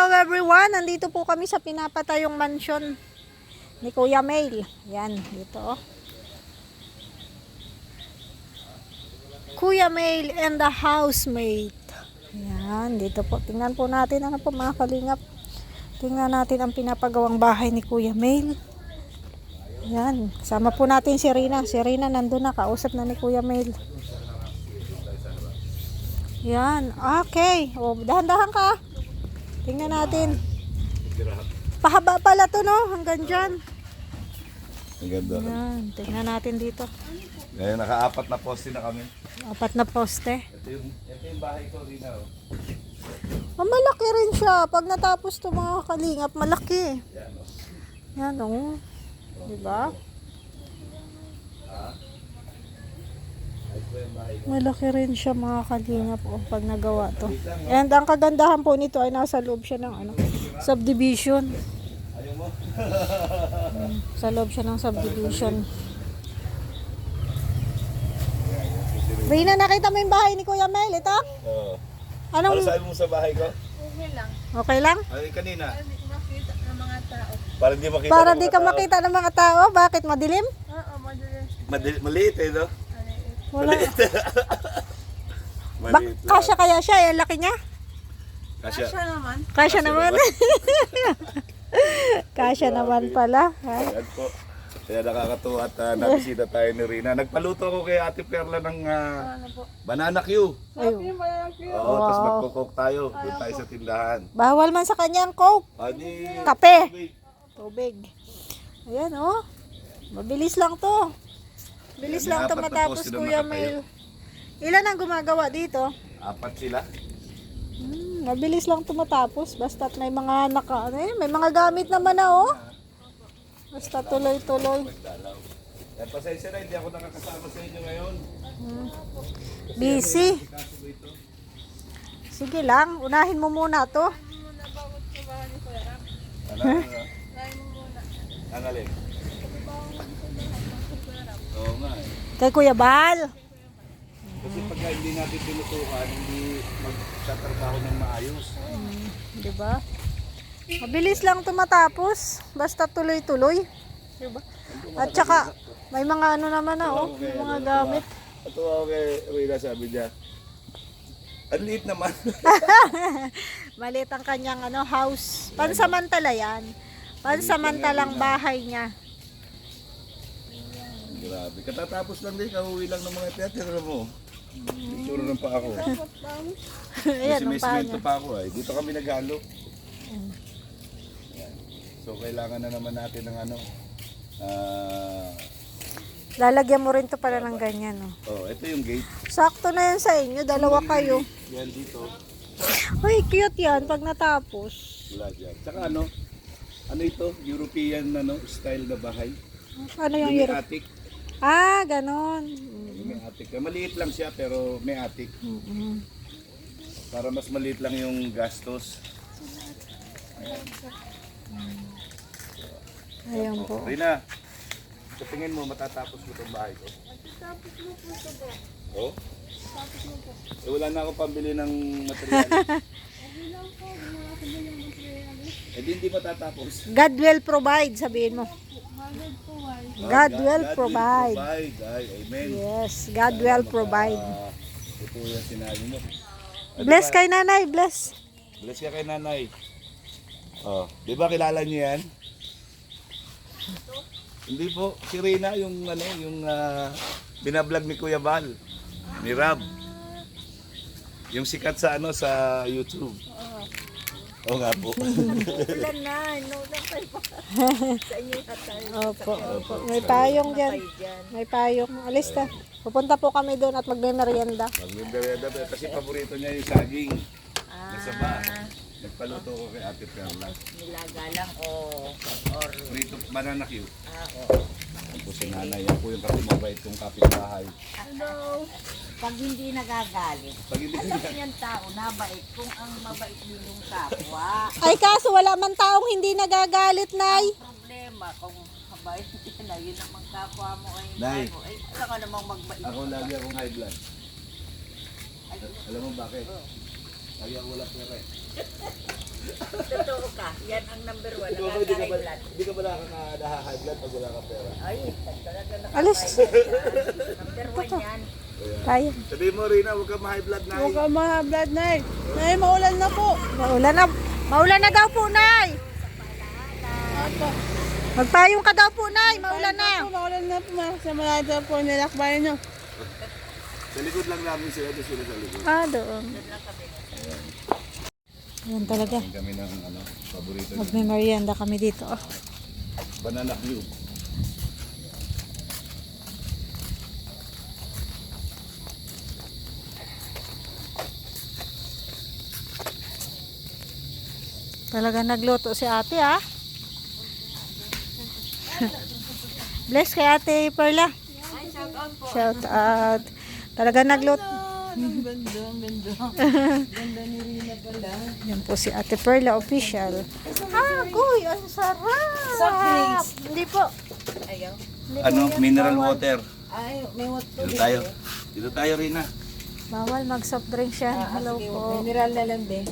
Hello everyone! Nandito po kami sa pinapatayong mansyon ni Kuya Mail. Yan, dito oh. Kuya Mail and the housemate. Yan, dito po. Tingnan po natin ano po mga kalingap. Tingnan natin ang pinapagawang bahay ni Kuya Mail. Yan, sama po natin si Rina. Si Rina nandun na, kausap na ni Kuya Mail. Yan, okay. O, dahan-dahan ka. Tingnan natin. Pahaba pala to no, hanggang dyan. Ang ganda. Yan, tingnan natin dito. Ngayon, naka-apat na poste na kami. Apat na poste. Ito yung, ito yung bahay ko, Rina. Oh. Ah, malaki rin siya. Pag natapos to mga kalingap, malaki. Yan, oh. Yan o. Diba? Ayos ba yung bahay ko? Malaki rin siya mga kalingap o pag nagawa to. And ang kagandahan po nito ay nasa loob siya ng ano, subdivision. Mo? Sa loob siya ng subdivision. Rina, nakita mo yung bahay ni Kuya Mel? Ito? Oo. Ano Anong sabi mo sa bahay ko? okay lang? Ay, kanina. Para hindi makita Para ng di mga ka tao. makita ng mga tao. Bakit? Madilim? Mali- maliit eh, no? Wala. Maliit. Bak maliit kasya kaya siya? Yung laki niya? Kasya. Kasya naman. kasya naman pala. Ha? Ayan po. Kaya nakakatuwa at uh, nabisita tayo ni Rina. Nagpaluto ako kay Ate Perla ng ah, banana Q. Ayun. Oo, tapos magkukok tayo. Doon tayo sa tindahan. Bawal man sa kanya ang coke. Adi, Kape. Tubig. Ayan oh. Mabilis lang to. Bilis lang to apat na matapos poste Kuya nakatayo. Mail. Ilan ang gumagawa dito? Apat sila. Hmm, mabilis lang to matapos. Basta't may mga naka, eh, may mga gamit naman na oh. Basta tuloy-tuloy. Eh, pasensya na, hindi ako nakakasama sa inyo ngayon. Busy. Kaso ba ito? Sige lang, unahin mo muna to. Ano? Ang alin? Oo nga eh. Kay Kuya Bal. Kasi pagka hindi natin tinutukan, hindi magtatrabaho ng maayos. Di ba? Mabilis lang to matapos. Basta tuloy-tuloy. Di ba? At saka, may mga ano naman na oh, may mga gamit. Natuwa ako kay Rina, sabi niya. Ang liit naman. Maliit ang kanyang ano, house. Pansamantala yan. Pansamantalang bahay niya. Grabe. Katatapos lang din, kahuwi lang ng mga teatro mo. Picture ng pa ako. Ayan, Kasi ang may paa simento pa ako ay. Dito kami naghalo. So kailangan na naman natin ng ano. Ah, Lalagyan mo rin to pala ng ganyan. Oh. oh, ito yung gate. Sakto na yan sa inyo. Dalawa kayo. Yan dito. Uy, cute yan pag natapos. Wala dyan. Tsaka ano, ano ito? European ano, style na bahay. Ano yung Europe? attic. Ah, ganon. May attic. Maliit lang siya pero may attic. Mm-mm. Para mas maliit lang yung gastos. Ayan po. Rina, sa tingin mo matatapos mo itong bahay ko? Matatapos mo po ito po. Oh? Eh, wala na akong pambili ng material. eh di hindi matatapos. God will provide, sabihin mo. God will God provide. provide. Ay, amen. Yes, God will provide. Ah, ito yung sinabi mo. Ah, Bless ba- kay nanay, bless. Bless ka kay nanay. Oh, di ba kilala niyo yan? Hindi po, si Rina yung ano, yung ah, binablog ni Kuya Bal, ni Rab. Yung sikat sa ano sa YouTube. Oo nga po. Opo, opo. May payong dyan. May payong. Alis na. Pupunta po kami doon at magme-merienda. Magmimerienda pa kasi paborito niya yung saging. Nasa ba? Nagpaluto ko kay Ate Perla. Nilaga lang o or Prito banana cue. ah, o. Yan po si nanay. Yan po yung kapimabait kong kapitbahay. Hello. Pag hindi nagagalit, Pag hindi ang sabi niyang tao nabait kung ang mabait din yung kapwa. Ay kaso wala man taong hindi nagagalit, Nay. Problema kung mabait din na yun naman kapwa mo ay Nay. ano, ay alam ka namang magbait. Ako lagi akong high blood. Alam mo bakit? Lagi ako wala pera eh. Yan ang number one. Ikaw ba, di ka ba, Nakaka-high blood. di ka ba nakaka-high blood pag wala ka pera? Ay, talaga na. Alis. Number one yan. Tayo. Sabihin mo, Rina, huwag ka ma-high blood na. Huwag ka mga blood na eh. Nay, maulan na po. Maulan na. Maulan na daw po, Nay. Magpayong ka daw po, Nay. Maulan na. Po, maulan na po. mga Sa malata po nilakbayan nyo. Sa likod lang namin sila, doon sila sa likod. Ah, doon. Ayan talaga. Kami ng ano, paborito. Magme-merienda kami dito. Oh. Banana cube. Talaga nagluto si ate, ah. Bless kay ate Perla. Shout out. Talaga nagluto. Ang ganda, ang ganda. ganda ni Rina pala. Yan po si ate Perla official. Ah, kuy, ang sarap. Soft drinks. Hindi po. Ayaw. Ano, mineral water. Ay, may what to Dito tayo. Dito tayo, Rina. Bawal mag soft drink siya. Hello po. Mineral na lang din.